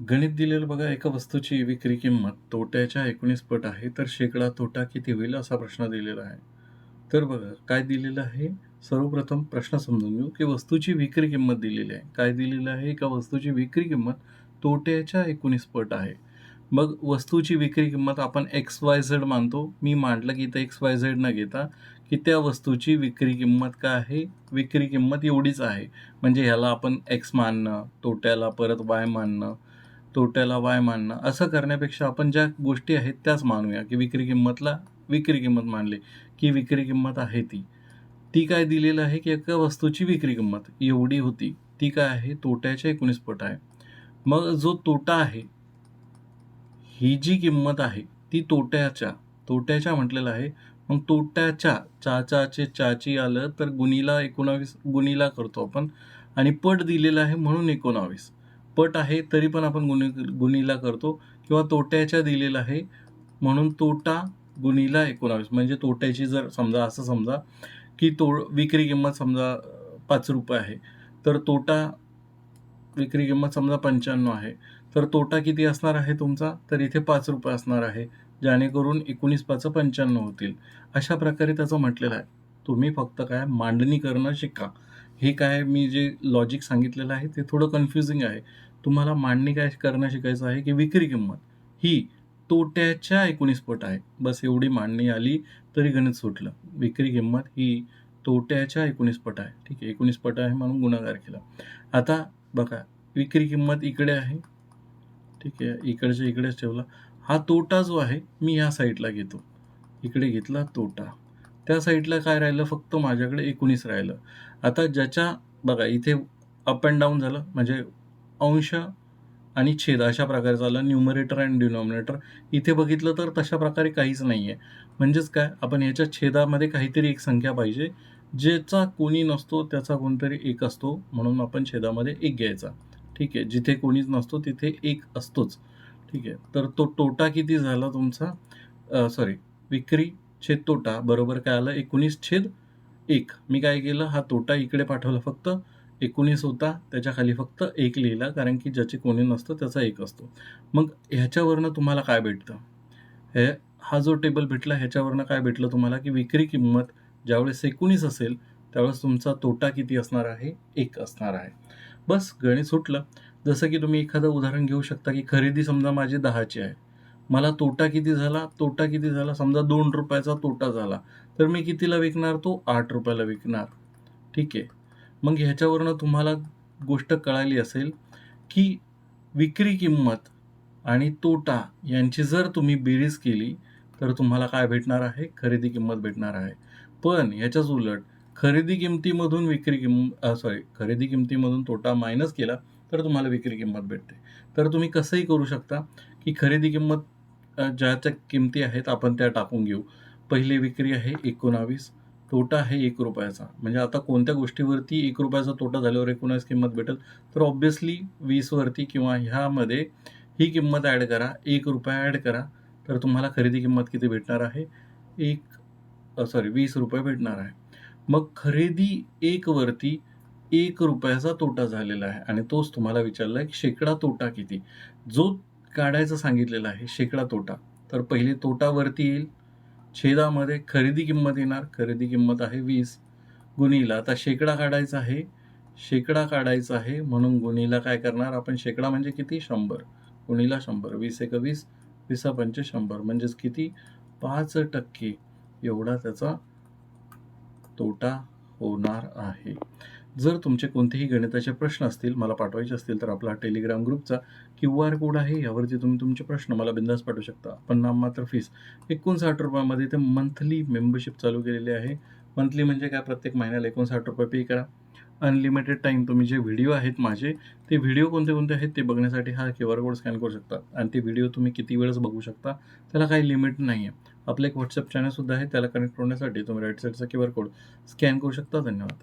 गणित दिलेलं बघा एका वस्तूची विक्री किंमत तोट्याच्या एकोणीस पट आहे तर शेकडा तोटा किती होईल असा प्रश्न दिलेला आहे. तर बघा काय दिलेलं आहे? सर्वप्रथम प्रश्न समजून घेऊ की वस्तूची विक्री किंमत दिलेली आहे. काय दिलेलं आहे? एका वस्तूची विक्री किंमत तोट्याच्या एकोणीस पट आहे. मग वस्तूची विक्री किंमत आपण एक्स वाय झेड मानतो. मी मांडलं की इथं एक्स वाय झेड न घेता की त्या वस्तूची विक्री किंमत काय आहे? विक्री किंमत एवढीच आहे. म्हणजे ह्याला आपण एक्स मानणं तोट्याला परत वाय मानणं तोट्याला वाय मानणं असं करण्यापेक्षा आपण ज्या गोष्टी आहेत त्याच मानूया की विक्री किंमतला विक्री किंमत मानली की विक्री किंमत आहे ती. ती काय दिलेलं आहे की एका वस्तूची विक्री किंमत एवढी होती ती काय आहे? तोट्याच्या एकोणीस पट आहे. मग जो तोटा आहे ही जी किंमत आहे ती तोट्याच्या तोट्याच्या म्हटलेलं आहे. मग तोट्याच्या चाचाचे चाची आलं तर गुणीला एकोणावीस गुणीला करतो आपण. आणि पट दिलेला आहे म्हणून एकोणावीस. पट आहे तरी पण आपण गुन्हे गुणीला करतो. किंवा तोट्याच्या दिलेला आहे म्हणून तोटा गुणीला एकोणावीस. म्हणजे तोट्याची जर समजा असं समजा की तो विक्री किंमत समजा पाच रुपये आहे तर तोटा विक्री किंमत समजा पंच्याण्णव आहे. तर तोटा किती असणार आहे तुमचा? तर इथे पाच रुपये असणार आहे जेणेकरून एकोणीस पाच पंच्याण्णव होतील. अशा प्रकारे त्याचं म्हटलेलं आहे. तुम्ही फक्त काय मांडणी करणं शिका. हे काय मी जे लॉजिक सांगितलेलं आहे ते थोडं कन्फ्युजिंग आहे. तुम्हाला मांडणी काय करणं शिकायचं आहे की विक्री किंमत? ही तोट्याच्या एकोणीस पट आहे. बस एवढी मांडणी आली तरी गणित सुटलं. विक्री किंमत ही तोट्याच्या एकोणीस पट आहे. ठीक आहे एकोणीस पट आहे म्हणून गुणाकार केला. आता बघा विक्री किंमत इकडे आहे. ठीक आहे इकडच्या इकडेच ठेवला. हा तोटा जो आहे मी ह्या साईडला घेतो. इकडे घेतला तोटा. त्या साईडला काय राहिलं? फक्त माझ्याकडे एकोणीस राहिलं. आता ज्याच्या बघा इथे अप अँड डाऊन झालं म्हणजे अंश आणि छेद अशा प्रकारे झालं न्यूमरेटर अँड डिनॉमिनेटर इथे बघितलं तर तशा प्रकारे काहीच नाही आहे म्हणजेच काय? आपण याच्या छेदामध्ये काहीतरी एक संख्या पाहिजे ज्याचा कोणी नसतो त्याचा कोणतरी एक असतो म्हणून आपण छेदामध्ये एक घ्यायचा. ठीक आहे? जिथे कोणीच नसतो तिथे एक असतोच. ठीक आहे? तर तो तोटा किती झाला तुमचा? सॉरी विक्री छेद तोटा बरोबर काय आलं? एकोणीस छेद एक. मी काय केलं? हा तोटा इकडे पाठवला फक्त. एकोणीस होता त्याच्याखाली फक्त एक लिहिला कारण की ज्याचे कोणी नसतं त्याचा एक असतो. मग ह्याच्यावरनं तुम्हाला काय भेटतं? हे हा जो टेबल भेटला ह्याच्यावरनं काय भेटलं तुम्हाला? की विक्री किंमत ज्यावेळेस एकोणीस असेल त्यावेळेस तुमचा तोटा किती असणार आहे? एक असणार आहे. बस गणित सुटलं. जसं की तुम्ही एखादं उदाहरण घेऊ शकता की खरेदी समजा माझी दहाची आहे. मला तोटा किती झाला? तोटा किती झाला? समजा दोन रुपयाचा तोटा झाला तर मी कितीला विकणार? तो आठ रुपयाला विकणार. ठीक आहे. मग ह्याच्यावरनं तुम्हाला गोष्ट कळाली असेल की विक्री किंमत आणि तोटा यांची जर तुम्ही बेरीज केली तर तुम्हाला काय भेटणार आहे? खरेदी किंमत भेटणार आहे. पण ह्याच्याच उलट खरेदी किमतीमधून विक्री किंमत सॉरी खरेदी किमतीमधून तोटा मायनस केला तर तुम्हाला विक्री किंमत भेटते. तर तुम्ही कसंही करू शकता की खरेदी किंमत ज्या ज्याच्या किमती आहेत आपण त्या टाकून घेऊ. पहिली विक्री आहे एकोणावीस तोटा आहे एक रुपयाचा. म्हणजे आता कोणत्या गोष्टीवरती एक रुपयाचा तोटा झाल्यावर एकोणावीस किंमत भेटेल? तर ऑब्व्हियसली वीसवरती किंवा ह्यामध्ये ही किंमत ॲड करा. एक रुपया ॲड करा. तर तुम्हाला खरेदी किंमत किती भेटणार आहे? एक सॉरी वीस रुपये भेटणार आहे. मग खरेदी एकवरती एक रुपयाचा तोटा झालेला आहे. आणि तोच तुम्हाला विचारला आहे की शेकडा तोटा किती? जो काढायचं सांगितलेलं आहे शेकडा तोटा. तर पहिले तोटावरती येईल. छेदामध्ये खरेदी किंमत येणार. खरेदी किंमत आहे वीस. गुणीला आता शेकडा काढायचा आहे. शेकडा काढायचा आहे म्हणून गुणीला काय करणार? आपण शेकडा म्हणजे किती? शंभर. गुणीला शंभर. वीस एक वीस. वीसा पंच शंभर. म्हणजेच किती? पाच टक्के. एवढा त्याचा तोटा होणार आहे. जर तुमचे कोणतेही गणिताचे प्रश्न असतील मला पाठवायचे असतील तर आपला टेलिग्राम ग्रुपचा क्यू आर कोड आहे यावरती तुम्ही तुमचे प्रश्न मला बिंदास पाठवू शकता. पण नाममात्र फीस एकोणसाठ रुपयामध्ये ते मंथली मेंबरशिप चालू केलेली आहे. मंथली म्हणजे काय? प्रत्येक महिन्याला एकोणसाठ रुपये पे करा. अनलिमिटेड टाईम तुम्ही जे व्हिडिओ आहेत माझे ते व्हिडिओ कोणते कोणते आहेत ते बघण्यासाठी हा क्यू आर कोड स्कॅन करू शकता. आणि ते व्हिडिओ तुम्ही किती वेळेस बघू शकता त्याला काही लिमिट नाही आहे आपलं एक व्हॉट्सअप चॅनलसुद्धा आहे त्याला कनेक्ट होण्यासाठी तुम्ही राईट साईडचा क्यू आर कोड स्कॅन करू शकता. धन्यवाद.